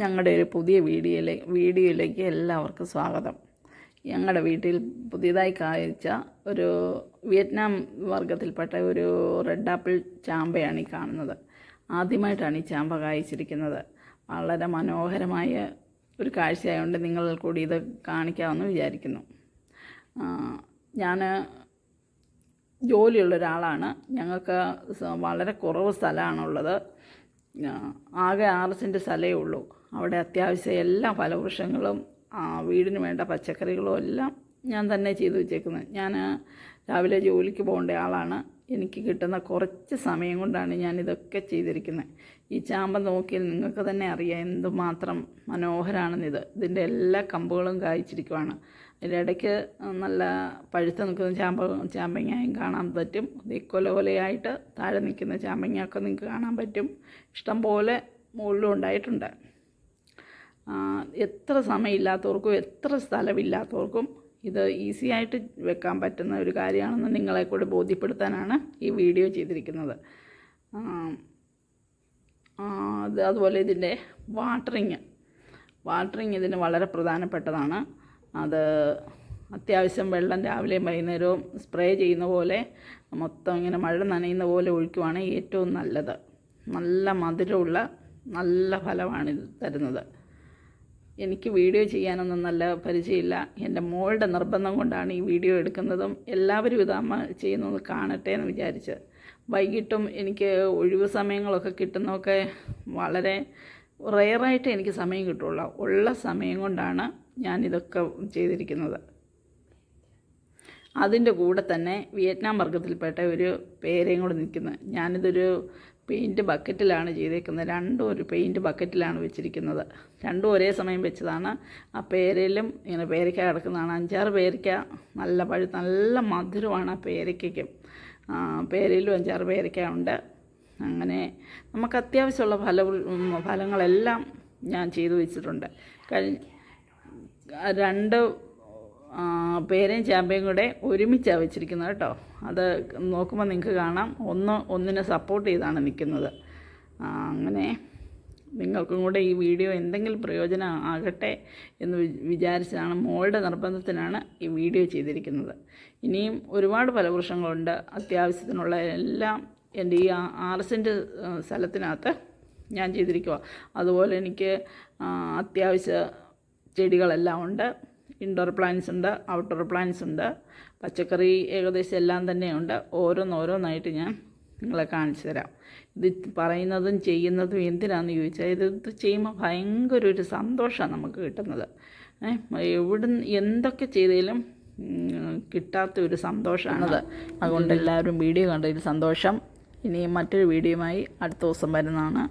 ഞങ്ങളുടെ ഒരു പുതിയ വീഡിയോയിലേക്ക് വീഡിയോയിലേക്ക് എല്ലാവർക്കും സ്വാഗതം. ഞങ്ങളുടെ വീട്ടിൽ പുതിയതായി കായ്ച്ച ഒരു വിയറ്റ്നാം വർഗത്തിൽപ്പെട്ട ഒരു റെഡ് ആപ്പിൾ ചാമ്പയാണ് ഈ കാണുന്നത്. ആദ്യമായിട്ടാണ് ഈ ചാമ്പ കായ്ച്ചിരിക്കുന്നത്. വളരെ മനോഹരമായ ഒരു കാഴ്ചയായതുകൊണ്ട് നിങ്ങൾ കൂടി ഇത് കാണിക്കാമെന്ന് വിചാരിക്കുന്നു. ഞാൻ ജോലിയുള്ള ഒരാളാണ്. ഞങ്ങൾക്ക് വളരെ കുറവ് സ്ഥലമാണുള്ളത്. ആകെ ആറ് സെന്റ് സ്ഥലമേ ഉള്ളൂ. അവിടെ അത്യാവശ്യം എല്ലാ ഫലവൃക്ഷങ്ങളും വീടിന് വേണ്ട പച്ചക്കറികളും എല്ലാം ഞാൻ തന്നെ ചെയ്തു വെച്ചേക്കുന്നത്. ഞാൻ രാവിലെ ജോലിക്ക് പോകേണ്ട ആളാണ്. എനിക്ക് കിട്ടുന്ന കുറച്ച് സമയം കൊണ്ടാണ് ഞാൻ ഇതൊക്കെ ചെയ്തിരിക്കുന്നത്. ഈ ചാമ്പ നോക്കിയാൽ നിങ്ങൾക്ക് തന്നെ അറിയാം എന്തുമാത്രം മനോഹരമാണെന്നിത് ഇതിന്റെ എല്ലാ കമ്പുകളും കായ്ച്ചിരിക്കുവാണ്. ഇടയ്ക്ക് നല്ല പഴുത്ത് നിൽക്കുന്ന ചാമ്പ ചാമ്പങ്ങയും കാണാൻ പറ്റും. കൊല കൊലയായിട്ട് താഴെ നിൽക്കുന്ന ചാമ്പങ്ങയൊക്കെ നിങ്ങൾക്ക് കാണാൻ പറ്റും. ഇഷ്ടം പോലെ മുകളിലും ഉണ്ടായിട്ടുണ്ട്. എത്ര സമയമില്ലാത്തവർക്കും എത്ര സ്ഥലമില്ലാത്തവർക്കും ഇത് ഈസി ആയിട്ട് വെക്കാൻ പറ്റുന്ന ഒരു കാര്യമാണെന്ന് നിങ്ങളെ കൂടെ ബോധ്യപ്പെടുത്താനാണ് ഈ വീഡിയോ ചെയ്തിരിക്കുന്നത്. അത് അതുപോലെ ഇതിന്റെ വാട്ടറിങ്. വാട്ടറിങ് ഇതിന് വളരെ പ്രധാനപ്പെട്ടതാണ്. അത് അത്യാവശ്യം വെള്ളം രാവിലെയും വൈകുന്നേരവും സ്പ്രേ ചെയ്യുന്ന പോലെ മൊത്തം ഇങ്ങനെ മഴ നനയുന്ന പോലെ ഒഴിക്കുവാണ് ഏറ്റവും നല്ലത്. നല്ല മധുരമുള്ള നല്ല ഫലമാണ് ഇത് തരുന്നത്. എനിക്ക് വീഡിയോ ചെയ്യാനൊന്നും നല്ല പരിചയമില്ല. എന്റെ മോളുടെ നിർബന്ധം കൊണ്ടാണ് ഈ വീഡിയോ എടുക്കുന്നതും എല്ലാവരും ഇത് അമ്മ ചെയ്യുന്നത് കാണട്ടെ എന്ന് വിചാരിച്ച്. വൈകിട്ടും എനിക്ക് ഒഴിവ് സമയങ്ങളൊക്കെ കിട്ടുന്നതൊക്കെ വളരെ റെയറായിട്ട് എനിക്ക് സമയം കിട്ടുള്ളൂ. ഉള്ള സമയം കൊണ്ടാണ് ഞാനിതൊക്കെ ചെയ്തിരിക്കുന്നത്. അതിന്റെ കൂടെ തന്നെ വിയറ്റ്നാം വർഗത്തിൽപ്പെട്ട ഒരു പേരയും കൂടെ നിൽക്കുന്നത് ഞാനിതൊരു പെയിന്റ് ബക്കറ്റിലാണ് ചെയ്തേക്കുന്നത്. രണ്ടും ഒരു പെയിന്റ് ബക്കറ്റിലാണ് വെച്ചിരിക്കുന്നത്. രണ്ടും ഒരേ സമയം വെച്ചതാണ്. ആ പേരയിലും ഇങ്ങനെ പേരയ്ക്ക കിടക്കുന്നതാണ്. അഞ്ചാറ് പേരയ്ക്ക നല്ല പഴു നല്ല മധുരമാണ് ആ പേരയ്ക്കും പേരയിലും അഞ്ചാറ് പേരയ്ക്ക ഉണ്ട്. അങ്ങനെ നമുക്ക് അത്യാവശ്യമുള്ള ഫല ഫലങ്ങളെല്ലാം ഞാൻ ചെയ്തു വെച്ചിട്ടുണ്ട്. കഴിഞ്ഞ രണ്ട് പേരയും ചാമ്പയും കൂടെ ഒരുമിച്ചാണ് വെച്ചിരിക്കുന്നത് കേട്ടോ. അത് നോക്കുമ്പോൾ നിങ്ങൾക്ക് കാണാം. ഒന്ന് ഒന്നിനെ സപ്പോർട്ട് ചെയ്താണ് നിൽക്കുന്നത് അങ്ങനെ നിങ്ങൾക്കും കൂടെ ഈ വീഡിയോ എന്തെങ്കിലും പ്രയോജനം ആകട്ടെ എന്ന് വിചാരിച്ചാണ് മോളുടെ നിർബന്ധത്തിനാണ് ഈ വീഡിയോ ചെയ്തിരിക്കുന്നത്. ഇനിയും ഒരുപാട് ഫലവൃക്ഷങ്ങളുണ്ട്. അത്യാവശ്യത്തിനുള്ള എല്ലാം എന്റെ ഈ ആർ സെന്റ് സ്ഥലത്തിനകത്ത് ഞാൻ ചെയ്തിരിക്കുക അതുപോലെ എനിക്ക് അത്യാവശ്യ ചെടികളെല്ലാം ഉണ്ട്. ഇൻഡോർ പ്ലാന്റ്സ് ഉണ്ട് ഔട്ട്ഡോർ പ്ലാന്റ്സ് ഉണ്ട്. പച്ചക്കറി ഏകദേശം എല്ലാം തന്നെയുണ്ട്. ഓരോന്നോരോന്നായിട്ട് ഞാൻ നിങ്ങളെ കാണിച്ചു തരാം. ഇത് പറയുന്നതും ചെയ്യുന്നതും എന്തിനാണെന്ന് ചോദിച്ചാൽ ഇത് ചെയ്യുമ്പോൾ ഭയങ്കര ഒരു സന്തോഷമാണ് നമുക്ക് കിട്ടുന്നത്. എവിടെ എന്തൊക്കെ ചെയ്താലും കിട്ടാത്ത ഒരു സന്തോഷമാണത് അതുകൊണ്ട് എല്ലാവരും വീഡിയോ കണ്ടതിൽ സന്തോഷം. ഇനി മറ്റൊരു വീഡിയോയുമായി അടുത്ത ദിവസം വരുന്നതാണ്.